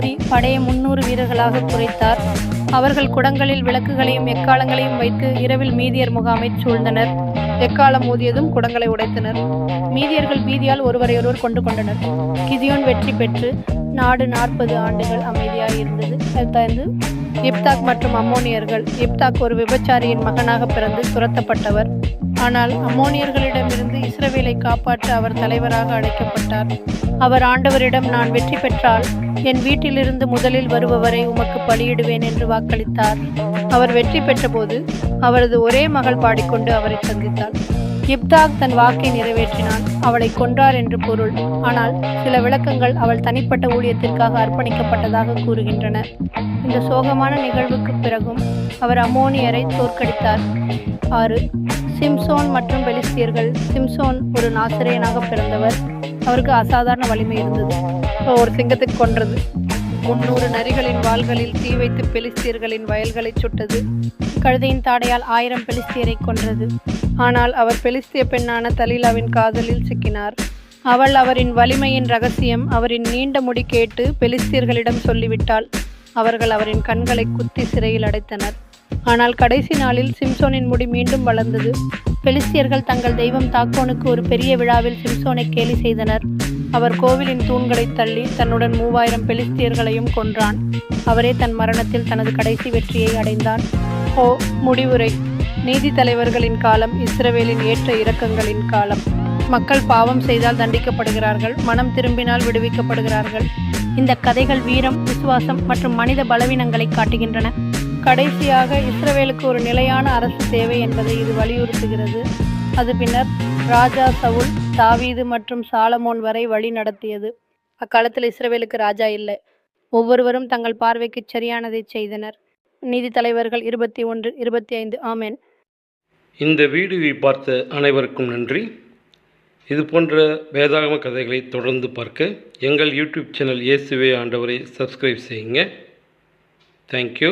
கூறி படையை முன்னூறு வீரர்களாக குறைத்தார். அவர்கள் குடங்களில் விளக்குகளையும் எக்காலங்களையும் வைத்து இரவில் மீதியர் முகாமை சூழ்ந்தனர். எக்காலம் ஊதியதும் குடங்களை உடைத்தனர். மீதியர்கள் பீதியால் ஒருவரையொருவர் கொண்டு கொண்டனர். கிதியோன் வெற்றி பெற்று நாடு நாற்பது ஆண்டுகள் அமைதியாக இருந்தது. இப்தாக் மற்றும் அம்மோனியர்கள். இப்தாக் ஒரு விபச்சாரியின் மகனாக பிறந்து துரத்தப்பட்டவர். ஆனால் அம்மோனியர்களிடமிருந்து இஸ்ரவேலை காப்பாற்ற அவர் தலைவராக அழைக்கப்பட்டார். அவர் ஆண்டவரிடம் நான் வெற்றி பெற்றால் என் வீட்டிலிருந்து முதலில் வருபவரை உமக்கு பலியிடுவேன் என்று வாக்களித்தார். அவர் வெற்றி பெற்றபோது அவரது ஒரே மகள் பாடிக்கொண்டு அவரை சந்தித்தாள் இப்தாக் தன் வாக்கை நிறைவேற்றினான். அவளை கொன்றார் என்று பொருள். ஆனால் சில விளக்கங்கள் அவள் தனிப்பட்ட ஊழியத்திற்காக அர்ப்பணிக்கப்பட்டதாக கூறுகின்றன. இந்த சோகமான நிகழ்வுக்கு பிறகும் அவர் அமோனியரை தோற்கடித்தார். ஆறு. சிம்சோன் மற்றும் பெலிஸ்தியர்கள். சிம்சோன் ஒரு நாசிரியனாக பிறந்தவர். அவருக்கு அசாதாரண வலிமை இருந்தது. ஒரு சிங்கத்தை கொன்றது. முன்னூறு நரிகளின் வாள்களில் தீ வைத்து பெலிஸ்தியர்களின் வயல்களைச் சுட்டது. கழுதையின் தாடையால் ஆயிரம் பெலிஸ்தியரை கொன்றது. ஆனால் அவர் பெலிஸ்திய பெண்ணான தலீலாவின் காதலில் சிக்கினார். அவள் அவரின் வலிமையின் ரகசியம் அவரின் நீண்ட முடி கேட்டு பெலிஸ்தியர்களிடம் சொல்லிவிட்டாள். அவர்கள் அவரின் கண்களை குத்தி சிறையில் அடைத்தனர். ஆனால் கடைசி நாளில் சிம்சோனின் முடி மீண்டும் வளர்ந்தது. பெலிஸ்தியர்கள் தங்கள் தெய்வம் தாக்கோனுக்கு ஒரு பெரிய விழாவில் சிம்சோனை கேலி செய்தனர். அவர் கோவிலின் தூண்களை தள்ளி தன்னுடன் மூவாயிரம் பெலிஸ்தியர்களையும் கொன்றான். அவரே தன் மரணத்தில் தனது கடைசி வெற்றியை அடைந்தான். ஓ முடிவுரை. நீதி தலைவர்களின் காலம் இஸ்ரவேலின் ஏற்ற இறக்கங்களின் காலம். மக்கள் பாவம் செய்தால் தண்டிக்கப்படுகிறார்கள் மனம் திரும்பினால் விடுவிக்கப்படுகிறார்கள். இந்த கதைகள் வீரம் விசுவாசம் மற்றும் மனித பலவீனங்களை காட்டுகின்றன. கடைசியாக இஸ்ரவேலுக்கு ஒரு நிலையான அரசு தேவை என்பதை இது வலியுறுத்துகிறது. அது பின்னர் ராஜா சவுல் தாவீது மற்றும் சாலமோன் வரை வழி நடத்தியது. அக்காலத்தில் இஸ்ரவேலுக்கு ராஜா இல்லை. ஒவ்வொருவரும் தங்கள் பார்வைக்கு சரியானதை செய்தனர். நீதி தலைவர்கள் இருபத்தி ஒன்று இருபத்தி ஐந்து. ஆமேன். இந்த வீடியோவை பார்த்த அனைவருக்கும் நன்றி. இது போன்ற வேதாகம கதைகளை தொடர்ந்து பார்க்க எங்கள் யூடியூப் சேனல் இயேசுவே ஆண்டவரை சப்ஸ்கிரைப் செய்யுங்க. தேங்க்யூ